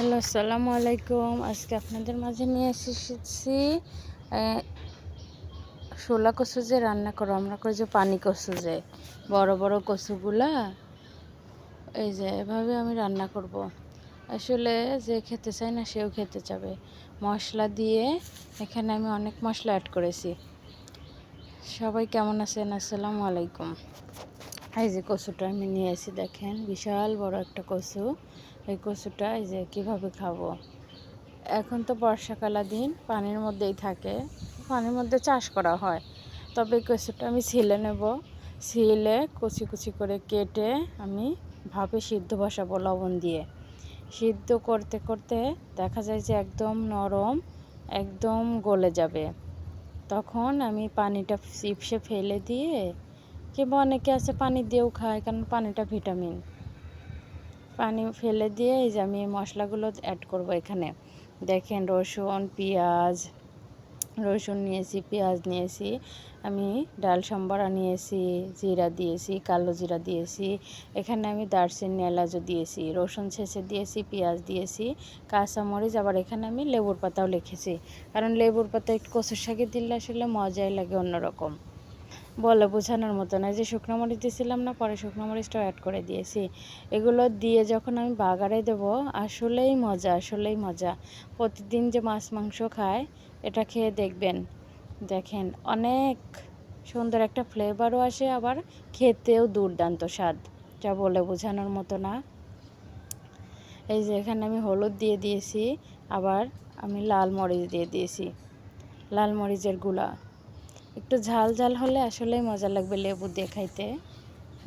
Hello, আসসালামু আলাইকুম। আজকে আপনাদের মাঝে নিয়ে এসেছি শোলা কচু যে রান্না করো আমরা করি যে পানি কচু যে বড় বড় কচুগুলা। এই যে, এভাবে আমি রান্না করব। আসলে যে খেতে চায় না, সেও খেতে চাবে। মশলা দিয়ে এখানে আমি অনেক মশলা অ্যাড করেছি। সবাই কেমন আছেন? আসসালামু আলাইকুম। এই যে কচুটা আমি নিয়ে এসে দেখেন। বিশাল বড় একটা কচু। এই কচুটা এই যে কীভাবে খাব? এখন তো বর্ষাকালা দিন পানির মধ্যেই থাকে। পানির মধ্যে চাষ করা হয়। তবে এই কচুটা আমি ছিলে নেব। ছিলে কুচি কুচি করে কেটে আমি ভাপে সিদ্ধ বসাবো লবণ দিয়ে। সিদ্ধ করতে করতে দেখা যায় যে একদম নরম, একদম গলে যাবে। তখন আমি পানিটা চিপসে ফেলে দিয়ে, কিংবা অনেকে আছে পানি দিয়েও খায়, কারণ পানিটা ভিটামিন। পানি ফেলে দিয়ে এই যে আমি মশলাগুলো অ্যাড করব এখানে। দেখেন রসুন, পেঁয়াজ, রসুন নিয়েছি, পেঁয়াজ নিয়েছি, আমি ডাল সম্বরা নিয়েছি, জিরা দিয়েছি, কালো জিরা দিয়েছি, এখানে আমি দারচিনি এলাচও দিয়েছি, রসুন ছেঁচে দিয়েছি, পেঁয়াজ দিয়েছি, কাঁচামরিচ, আবার এখানে আমি লেবুর পাতাও লিখেছি। কারণ লেবুর পাতা একটু কচুর শাকে দিলে আসলে মজাই লাগে অন্যরকম। বলে বোঝানোর মতো না যে শুকনো মরিচ দিয়েছিলাম না, পরে শুকনো মরিচটাও অ্যাড করে দিয়েছি। এগুলো দিয়ে যখন আমি বাগারে দেব, আসলেই মজা আসলেই মজা। প্রতিদিন যে মাছ, মাংস খায়, এটা খেয়ে দেখবেন। দেখেন, অনেক সুন্দর একটা ফ্লেভারও আসে, আবার খেতেও দুর্দান্ত স্বাদ। যা বলে বোঝানোর মতো না। এই যে এখানে আমি হলুদ দিয়ে দিয়েছি, আবার আমি লাল মরিচ দিয়ে দিয়েছি। লাল মরিচের গুঁড়া। একটু ঝাল ঝাল হলে আসলেই মজা লাগবে লেবু দিয়ে খাইতে।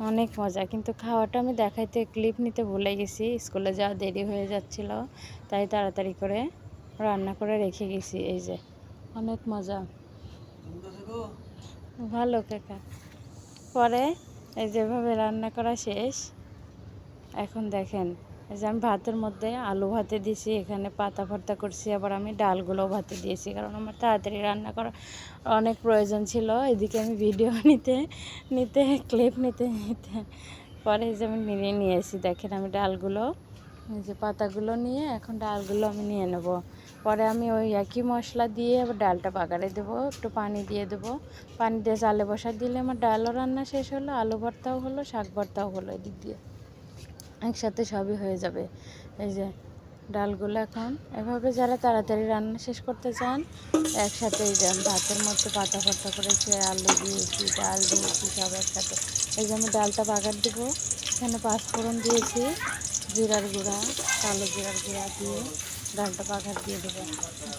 অনেক মজা, কিন্তু খাওয়াটা আমি দেখাইতে ক্লিপ নিতে ভুলে গেছি, স্কুলে যাওয়া দেরি হয়ে যাচ্ছিল, তাই তাড়াতাড়ি করে রান্না করে রেখে গেছি, এই যে। অনেক মজা। ভালো, কাকা। পরে এই যেভাবে রান্না করা শেষ, এখন দেখেন যে আমি ভাতের মধ্যে আলু ভাতে দিয়েছি, এখানে পাতা ভর্তা করছি, আবার আমি ডালগুলোও ভাতে দিয়েছি, কারণ আমার তাড়াতাড়ি রান্না করা অনেক প্রয়োজন ছিল। এদিকে আমি ভিডিও নিতে নিতে ক্লিপ নিতে নিতে, পরে যে আমি নিয়ে নিয়ে নিয়েছি, দেখেন আমি ডালগুলো, এই যে পাতাগুলো নিয়ে এখন ডালগুলো আমি নিয়ে নেব। পরে আমি ওই একই মশলা দিয়ে আবার ডালটা বাগারে দেবো, একটু পানি দিয়ে দেবো। পানি দিয়ে চালে বসা দিলে আমার ডালও রান্না শেষ হলো, আলু ভর্তাও হলো, শাক ভর্তাও হলো এদিক দিয়ে। একসাথে সবই হয়ে যাবে। এই যে ডালগুলো এখন এভাবে যারা তাড়াতাড়ি রান্না শেষ করতে চান, একসাথে এই যে ভাতের মধ্যে পাতা পাতা করেছি, আলু দিয়েছি, ডাল দিয়েছি, সব একসাথে। এই যে আমি ডালটা বাগার দেবো। এখানে পাঁচফোড়ন দিয়েছি, জিরার গুঁড়া, কালো জিরার গুঁড়া দিয়ে ডালটা বাগার দিয়ে দেবো।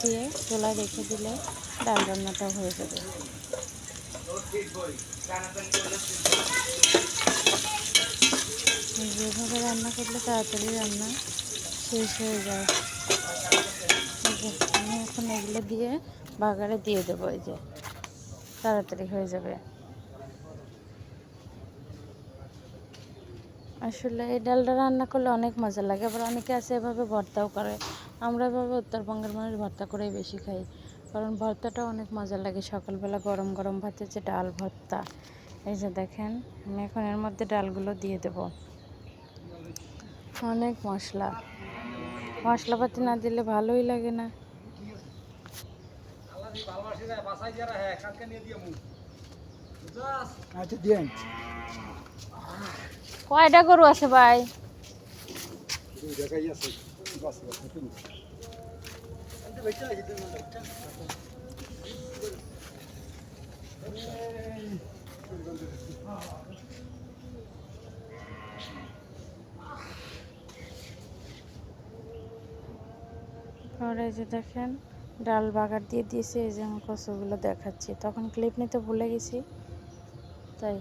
দিয়ে চোলায় রেখে দিলে ডাল রান্নাটা হয়ে যাবে যেভাবে রান্না করলে তাড়াতাড়ি রান্না শেষ হয়ে যায়। আমি এখন এগুলো দিয়ে বাগারে দিয়ে দেবো, এই যে, তাড়াতাড়ি হয়ে যাবে। আসলে এই ডালটা রান্না করলে অনেক মজা লাগে, আবার অনেকে আছে এভাবে ভর্তাও করে। আমরা এভাবে উত্তরবঙ্গের মানুষ ভর্তা করেই বেশি খাই, কারণ ভর্তাটা অনেক মজা লাগে সকালবেলা গরম গরম ভাতের যে ডাল ভর্তা। এই যে দেখেন, আমি এখন এর মধ্যে ডালগুলো দিয়ে দেব। অনেক মশলা। মশলাপাতি না দিলে ভালোই লাগে না। আচ্ছা কয়টা গরু আছে ভাই? দেখাই আছে বাস বাস পরে এই যে দেখেন, ডাল বাগার দিয়ে দিয়েছি, এই যে আমি কচুগুলো দেখাচ্ছি। তখন ক্লিপ নিতে ভুলে গেছি, তাই।